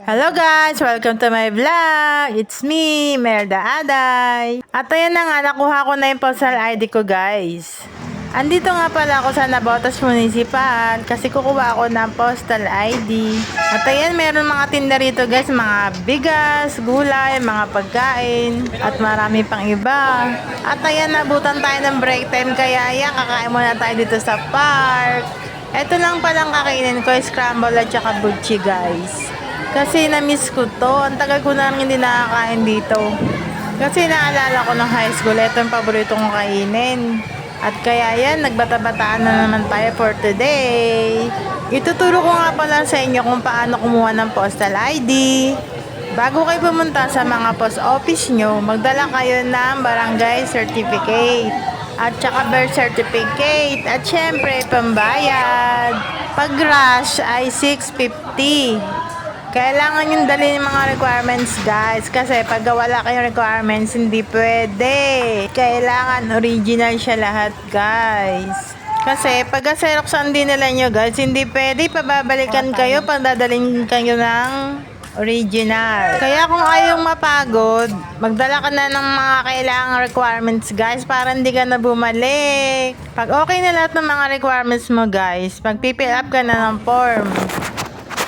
Hello guys! Welcome to my vlog! It's me, Merda Aday. At ayan na nga, nakuha ko na yung postal ID ko guys. Andito nga pala ako sa Nabotas Municipal kasi kukuha ako ng postal ID. At ayan, meron mga tinda rito guys, mga bigas, gulay, mga pagkain, at marami pang iba. At ayan, nabutan tayo ng break time kaya ayan, kakain muna tayo dito sa park. Ito lang palang kakainin ko, scramble at saka butchi guys. Kasi na-miss ko to. Ang tagal ko na hindi nakakain dito. Kasi naalala ko ng high school, ito yung paborito kong kainin. At kaya yan, nagbata-bataan na naman tayo for today. Ituturo ko nga pala sa inyo kung paano kumuha ng postal ID. Bago kayo pumunta sa mga post office nyo, magdala kayo ng barangay certificate at saka birth certificate at syempre pambayad. Pag rush ay 650. Kailangan yung dalhin yung mga requirements guys kasi pag wala kayong requirements hindi pwede. Kailangan original siya lahat guys. Kasi pag xeroxan din nila nyo guys, hindi pwede pababalikan kayo pag dadalhin kayo ng original. Kaya kung ayaw mapagod, magdala ka na ng mga kailangang requirements guys para hindi ka na bumalik. Pag okay na lahat ng mga requirements mo guys, magpipill up ka na ng form.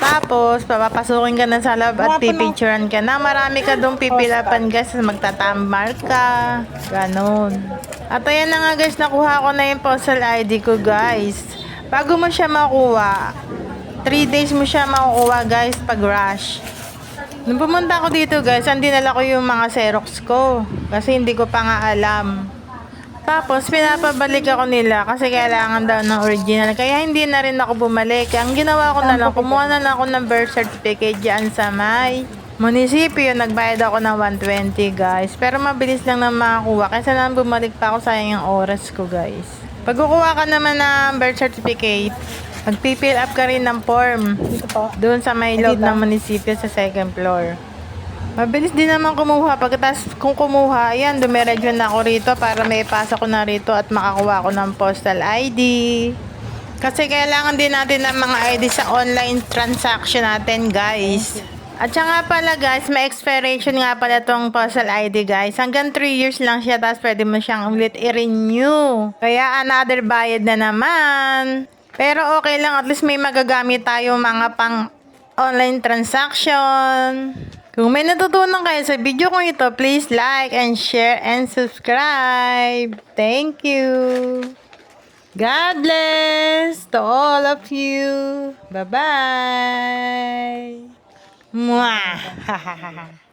Tapos, papapasukin ka na sa lab at pipicturean ka na. Marami ka doon pipilapan guys. Magtatambar ka. Ganon. At ayan na nga guys, nakuha ko na yung postal ID ko guys. Bago mo siya makuha, 3 days mo siya makukuha guys pag rush. Nung pumunta ako dito guys, ang dinala ko yung mga Xerox ko. Kasi hindi ko pa nga alam. Tapos, pinapabalik ako nila kasi kailangan daw ng original. Kaya hindi na rin ako bumalik. Ang ginawa ko na lang, kumuha na lang ako ng birth certificate dyan sa may munisipyo. Nagbayad ako ng 120 guys. Pero mabilis lang na makakuha. Kaysa lang bumalik pa ako, sayang yung oras ko guys. Pag kukuha ka naman ng birth certificate, magpipill up ka rin ng form. Doon sa may loob ng munisipyo sa second floor. Mabilis din naman kumuha. Pagkatapos kung kumuha, ayan, dumiretso na ako rito para may ipasa ko na rito at makakuha ko ng postal ID. Kasi kailangan din natin ng mga ID sa online transaction natin, guys. At siya nga pala guys, may expiration nga pala tong postal ID guys. Hanggang 3 years lang siya, tapos pwede mo siyang ulit i-renew. Kaya another bayad na naman. Pero okay lang, at least may magagamit tayo mga pang online transaction. Kung may natutunan kayo sa video kong ito, please like and share and subscribe. Thank you. God bless to all of you. Bye-bye. Mwah!